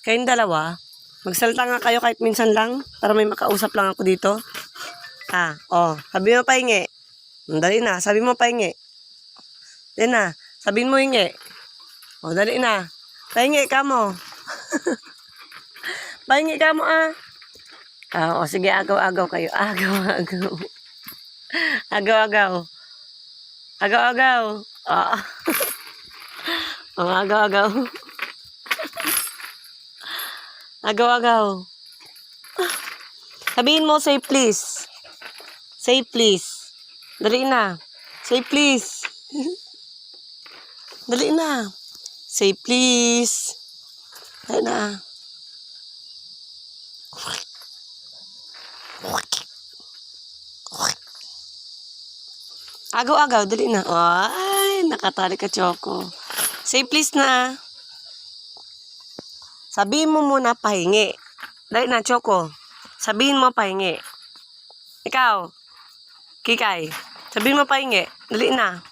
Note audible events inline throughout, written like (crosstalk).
Kayong dalawa, magsalita nga kayo kahit minsan lang para may makausap lang ako dito. Ah, oh, sabi mo pahingi. Dali na, sabi mo pahingi. Dali na, sabihin mo hingi. Oh, dali na. Pahingi ka mo. (laughs) pahingi ka mo ah. Ah, oh, sige, agaw-agaw kayo. (laughs) Agaw-agaw. Agaw-agaw. Agaw-agaw. Ah. (laughs) oh, agaw-agaw. Agaw-agaw. Sabihin mo, say please. Say please. Dali na. Say please. (laughs) Dali na. Say please. Dali na. Agaw-agaw, dali na. Ay, nakatali ka, Choco. Say please na. Sabihin mo muna pahingi. Dali na, Choco. Sabihin mo pahingi. Ikaw, Kikay, sabihin mo pahingi. Dali na.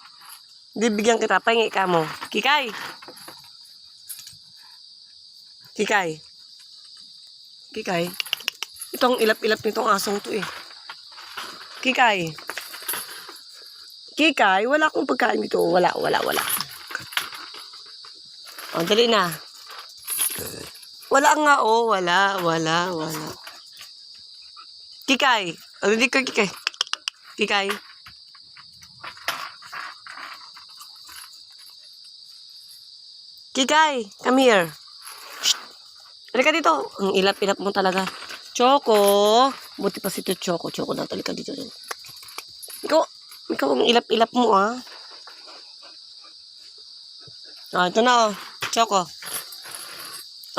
Bibigyan kita, pahingi ka mo. Kikay. Kikay. Kikay. Itong ilap-ilap nitong asong to eh. Kikay. Kikay, wala akong pagkain dito. Wala, wala, wala. O, dali na. Wala nga, oh. Wala, wala, wala. Kikay. O, hindi ko, Kikay. Kikay. Kikay, come here. Shh. Halika dito. Ang ilap-ilap mo talaga. Choco. Buti pa si Choco. Choco na, halika dito. Ikaw, ikaw ang ilap-ilap mo, ah. Ah, ito na, oh. Choco.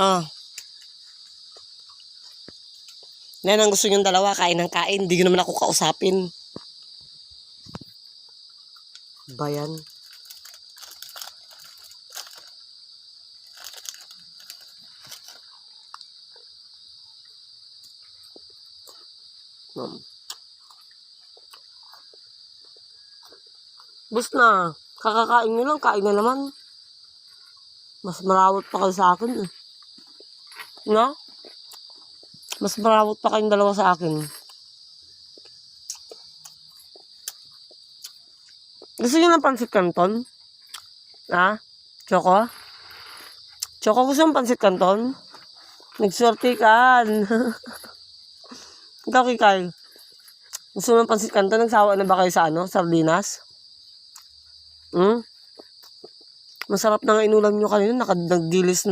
Oh. Yan ang gusto niyong dalawa, kain ng kain. Hindi naman ako kausapin. Bayan. Ma'am. Bus na. Kakakain nyo lang, kain na naman. Mas marawat pa kayo sa akin eh. No? Mas marawat pa kayong dalawa sa akin. Gusto niyo ng pansit canton? Ha? Choco? Choco, gusto ng pansit canton? Nagsorte ka. (laughs) Ikaw, Kikay. Gusto ng pansit canton? Nagsawa na ba kayo sa ano? Sardinas? Hmm? Masarap na nga inulam nyo kanina. Nakadagdilis na.